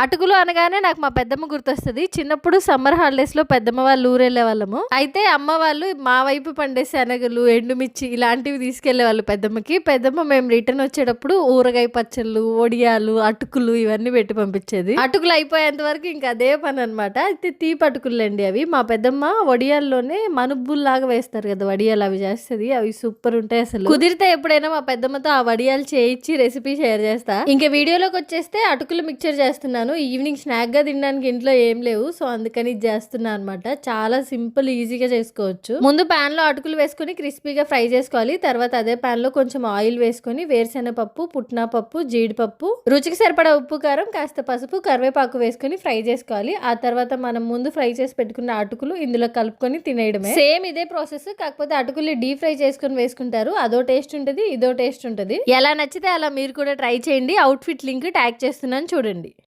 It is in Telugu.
అటుకులు అనగానే నాకు మా పెద్దమ్మ గుర్తొస్తుంది. చిన్నప్పుడు సమ్మర్ హాలిడేస్లో పెద్దమ్మ వాళ్ళు ఊరెళ్ళే వాళ్ళము. అయితే అమ్మ వాళ్ళు మా వైపు పండే శనగలు ఎండుమిర్చి ఇలాంటివి తీసుకెళ్ళే వాళ్ళు పెద్దమ్మకి. పెద్దమ్మ మేము రిటర్న్ వచ్చేటప్పుడు ఊరగాయ పచ్చళ్ళు ఒడియాలు అటుకులు ఇవన్నీ పెట్టి పంపించేది. అటుకులు అయిపోయేంత వరకు ఇంకా అదే పని అనమాట అయితే తీపి అటుకులు అండి అవి. మా పెద్దమ్మ వడియాల్లోనే మనుబ్బుల్లాగా వేస్తారు కదా వడియాలు అవి చేస్తుంది. అవి సూపర్ ఉంటాయి అసలు. కుదిరితే ఎప్పుడైనా మా పెద్దమ్మతో ఆ వడియాలు చేయించి రెసిపీ షేర్ చేస్తా. ఇంకా వీడియోలోకి వచ్చేస్తే అటుకులు మిక్చర్ చేస్తున్నాను. ఈవినింగ్ స్నాక్గా తినడానికి ఇంట్లో ఏం లేవు. సో అందుకని ఇది చేస్తున్నా అనమాట చాలా సింపుల్ ఈజీగా చేసుకోవచ్చు. ముందు పాన్లో అటుకులు వేసుకొని క్రిస్పీగా ఫ్రై చేసుకోవాలి. తర్వాత అదే పాన్లో కొంచెం ఆయిల్ వేసుకొని వేరుశెనగపప్పు పుట్నా పప్పు జీడిపప్పు రుచికి సరిపడా ఉప్పు కారం కాస్త పసుపు కరివేపాకు వేసుకొని ఫ్రై చేసుకోవాలి. ఆ తర్వాత మనం ముందు ఫ్రై చేసి పెట్టుకున్న అటుకులు ఇందులో కలుపుకొని తినేయడమే. సేమ్ ఇదే ప్రాసెస్ కాకపోతే అటుకులు డీప్ ఫ్రై చేసుకొని వేసుకుంటారు. అదో టేస్ట్ ఉంటుంది ఇదో టేస్ట్ ఉంటుంది. ఎలా నచ్చితే అలా మీరు కూడా ట్రై చేయండి. అవుట్ఫిట్ లింక్ ట్యాగ్ చేస్తున్నాను చూడండి.